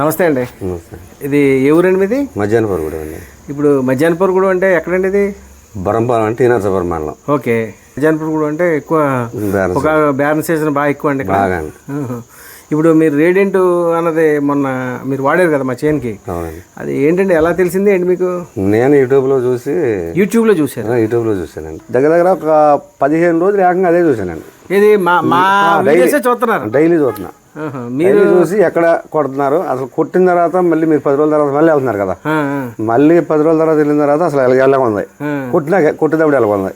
నమస్తే అండి. ఇది ఏ ఊరండి మీది? మధ్యాహ్నపురం కూడా అండి. ఇప్పుడు మధ్యాహ్నపూర్ అంటే ఎక్కడండి ఇది? బరంపాలెం అంటే ఈనర్సపురం మండలం ఓకే. మధ్యాహ్నపూర్ అంటే ఎక్కువ. ఒక బ్యారన్ సీజన్ బాగా ఎక్కువ అండి. బాగా. ఇప్పుడు మీరు రేడియంట్ అన్నది మొన్న మీరు వాడారు కదా మా చేన్కి. అది ఏంటండి ఎలా తెలిసింది ఏంటి మీకు? నేను యూట్యూబ్లో చూసి యూట్యూబ్లో ఆ, యూట్యూబ్లో చూశానండి. దగ్గర దగ్గర ఒక పదిహేను రోజులు ఏకంగా అదే చూశానండి. ఇది మా మా వీడియోసే చూస్తున్నారు? డైలీ చూస్తున్నా. మీరు చూసి ఎక్కడ కొడుతున్నారు? అసలు కొట్టిన తర్వాత మళ్ళీ మీరు పది రోజుల తర్వాత మళ్ళీ వెళ్తున్నారు కదా. మళ్ళీ పది రోజుల తర్వాత వెళ్ళిన తర్వాత అసలు ఎలా ఎలా ఉంది. కొట్టినాక కొట్టేటప్పుడు ఎలా ఉంది?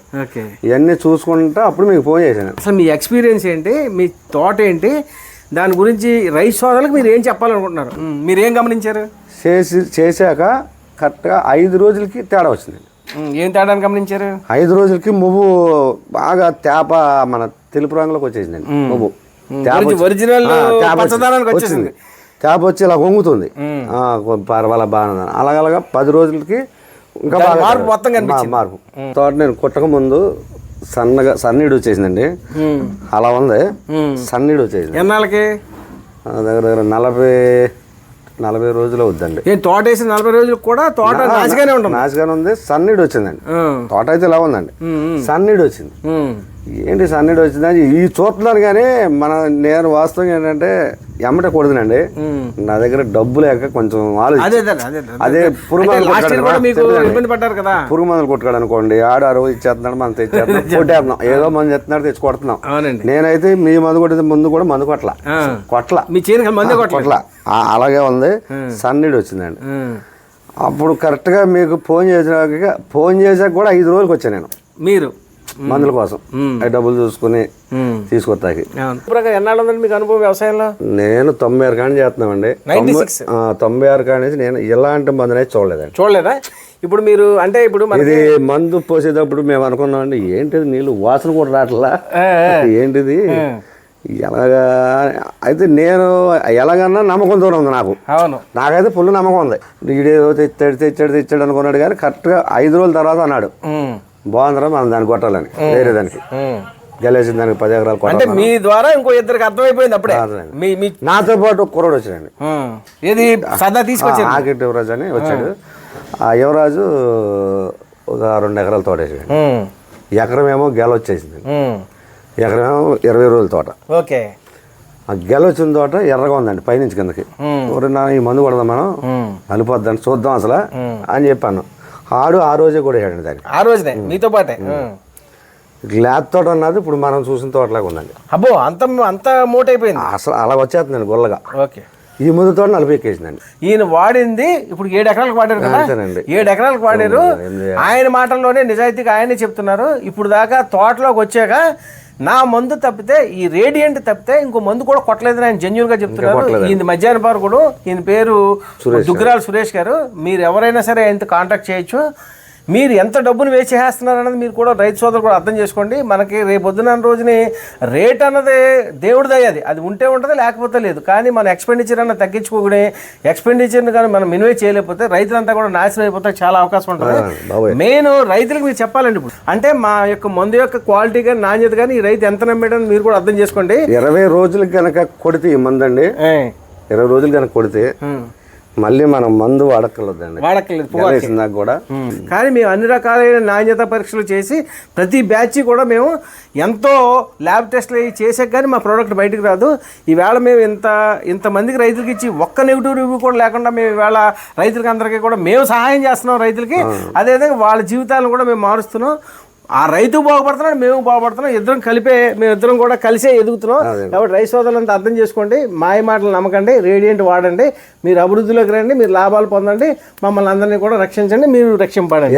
ఇవన్నీ చూసుకుంటా అప్పుడు మీకు ఫోన్ చేశాను. అసలు మీ ఎక్స్పీరియన్స్ ఏంటి? మీ తోట ఏంటి? దాని గురించి రైతు సోదరులకు మీరు ఏం చెప్పాలనుకుంటున్నారు? మీరు ఏం గమనించారు? చేసి చేశాక కరెక్ట్గా ఐదు రోజులకి తేడా వచ్చింది. ఏం తేడాన్ని గమనించారు? ఐదు రోజులకి మువ్వు బాగా తేప మన తెలుపు రంగులోకి వచ్చేసిందండి మువ్వు. ఒరిజినల్ తేప పచ్చదనానికి వచ్చి- వచ్చేసింది. తేప వచ్చి ఇలా వంగుతుంది పర్వాలే బాగా అలాగలాగా పది రోజులకి ఇంకా మార్పు మొత్తం మార్పు. తోట నేను కుట్టక ముందు సన్నగా సన్నీడు వచ్చేసిందండి. అలా ఉంది. సన్నీడు వచ్చేసింది. ఎన్నాళ్ళకి? దగ్గర దగ్గర నలభై నలభై రోజులు అవుద్దండి. ఏం తోట వేసిన నలభై రోజులకు కూడా తోట నాచిగానే ఉంటుంది. నాచుగానే ఉంది. సన్నీడు వచ్చిందండి. తోట అయితే ఇలా ఉందండి. సన్నీడు వచ్చింది. ఏంటి సన్నీడు వచ్చిందని ఈ చూస్తున్నాను కానీ మన నేను వాస్తవంగా ఏంటంటే ఎమ్మట కొడుతునండి ఉమ్. నా దగ్గర డబ్బు లేక కొంచెం ఆలోచి అదే పురుగు పడ్డారు కదా. పురుగు మందులు కొట్టుకోడు అనుకోండి ఆడు ఆ రోజు ఇచ్చేస్తున్నాడు మనం తెచ్చేస్తున్నాం కొట్టేస్తున్నాం. ఏదో మందు చెప్తున్నాడు తెచ్చి కొడుతున్నాం. నేనైతే మీ మందు కొట్టే ముందు కూడా మందు కొట్ల. కొట్ల. మీ కొట్ల. అలాగే ఉంది. సన్నీడు వచ్చిందండి. అప్పుడు కరెక్ట్గా మీకు ఫోన్ చేసాక ఫోన్ చేసాక కూడా ఐదు రోజులకి వచ్చాను నేను. మీరు? మందుల కోసం. డబ్బులు చూసుకుని. తీసుకొస్తాకి ఎన్నాళ్ళు ఉందండి మీకు అనుభవం వ్యవసాయంలో? నేను తొంభై ఆరు కాడి చేస్తున్నామండి. తొంభై ఆరు కాడి నుంచి నేను ఇలాంటి మందుని అయితే చూడలేదండి. చూడలేదా? ఇప్పుడు మీరు అంటే ఇప్పుడు ఇది మందు పోసేటప్పుడు మేము అనుకున్నామండి ఏంటిది నీళ్ళు వాసన కూడా రావట్లా? ఆ, ఏంటిది? ఎలాగా? అయితే నేను ఎలాగన్నా నమ్మకం దూరం ఉంది నాకు. అవును. నాకైతే ఫుల్ నమ్మకం ఉంది. వీడేదో తెచ్చాడు తెచ్చాడు తెచ్చాడు అనుకున్నాడు కానీ కరెక్ట్గా ఐదు రోజుల తర్వాత అన్నాడు. బాగుందిరా మనం దాన్ని కొట్టాలని. వేరే దానికి. ఉమ్. గెలేసిన దానికి పది ఎకరాలు అంటే మీ ద్వారా ఇంకో ఇద్దరికి అర్థమైపోయింది అప్పుడే. అర్థమైంది. మీ మీ నాతో పాటు కుర్రోడు వచ్చాడండి. ఏది? సదా తీసుకొచ్చారు ఆకెట్ యువరాజు అని వచ్చాడు. ఆ యువరాజు ఒక రెండు ఎకరాల తోట వేసాడు. ఉమ్. ఎకరం ఏమో గెల వచ్చేసింది. ఎకరం ఏమో ఇరవై రోజుల తోట. ఓకే. ఆ గెల వచ్చిన తోట ఎర్రగా ఉందండి పైనుంచి కిందకి. నా ఈ మందు కొడదాం మనం. ఉమ్. అనిపోద్దని చూద్దాం అసలు అని చెప్పాను. ఆడు ఆ రోజే కూడా వేసాడు దానికి. ఆ రోజునే మీతో పాటే. గ్లాత్ తోట అన్నది ఇప్పుడు మనం చూసిన తోటలాగా ఉందండి. అబ్బో అంత అంత మూట అయిపోయింది అసలు అలా వచ్చేస్తుందండి గుల్లగా. ఓకే. ఈ ముందు తోట నలభై ఎక్కేసిందండి. ఈయన వాడింది ఇప్పుడు ఏడు ఎకరాలకు వాడారు కదా. ఏడు ఎకరాలకు వాడారు. ఆయన మాటల్లోనే నిజాయితీగా ఆయనే చెప్తున్నారు. ఇప్పుడు దాకా తోటలోకి వచ్చాక నా మందు తప్పితే ఈ రేడియంట్ తప్పితే ఇంకో మందు కూడా కొట్టలేదని ఆయన జెన్యున్గా చెప్తున్నారు. ఈయన మధ్యాహ్న పార్కుడు ఈయన పేరు దుగ్గరాల సురేష్ గారు. మీరు ఎవరైనా సరే ఆయనతో కాంటాక్ట్ చేయొచ్చు. మీరు ఎంత డబ్బును వేస్ట్ చేస్తున్నారు అన్నది మీరు కూడా రైతు సోదరు కూడా అర్థం చేసుకోండి. మనకి రేపు పొద్దున రోజుని రేట్ అన్నది దేవుడిది అయ్యేది అది. ఉంటే ఉంటుంది లేకపోతే లేదు. కానీ మన ఎక్స్పెండిచర్ అన్న తగ్గించుకోకూడే ఎక్స్పెండిచర్ని కానీ మనం మినివే చేయలేకపోతే రైతులంతా కూడా నాశనం అయిపోతే చాలా అవకాశం ఉంటుంది. మెయిన్ రైతులకు మీరు చెప్పాలండి ఇప్పుడు. అంటే మా యొక్క మందు యొక్క క్వాలిటీ కానీ నాణ్యత కానీ ఈ రైతు ఎంత నమ్మేయడం మీరు కూడా అర్థం చేసుకోండి. ఇరవై రోజులు కనుక కొడితే ఈ మందు అండి ఏయ్, ఇరవై రోజులు కనుక కొడితే మళ్ళీ మనం మందు వేసిన దాకా కూడా. కానీ మేము అన్ని రకాలైన నాణ్యత పరీక్షలు చేసి ప్రతి బ్యాచ్ కూడా మేము ఎంతో ల్యాబ్ టెస్ట్లు అవి చేసాక కానీ మా ప్రోడక్ట్ బయటకు రాదు. ఈవేళ మేము ఇంత ఇంతమందికి రైతులకి ఇచ్చి ఒక్క నెగిటివ్ రివ్యూ కూడా లేకుండా మేము ఈవేళ రైతులకి అందరికీ కూడా మేము సహాయం చేస్తున్నాం రైతులకి. అదేవిధంగా వాళ్ళ జీవితాలను కూడా మేము మారుస్తున్నాం. ఆ రైతు బాగుపడుతున్నాడు మేము బాగుపడుతున్నాం ఇద్దరం కలిపే మేము ఇద్దరం కూడా కలిసే ఎదుగుతున్నాం. కాబట్టి రైతు సోదరులంతా అర్థం చేసుకోండి మాయ మాటలు నమ్మకండి రేడియంట్ వాడండి మీరు అభివృద్ధిలోకి రండి మీరు లాభాలు పొందండి మమ్మల్ని అందరినీ కూడా రక్షించండి మీరు రక్షింపడండి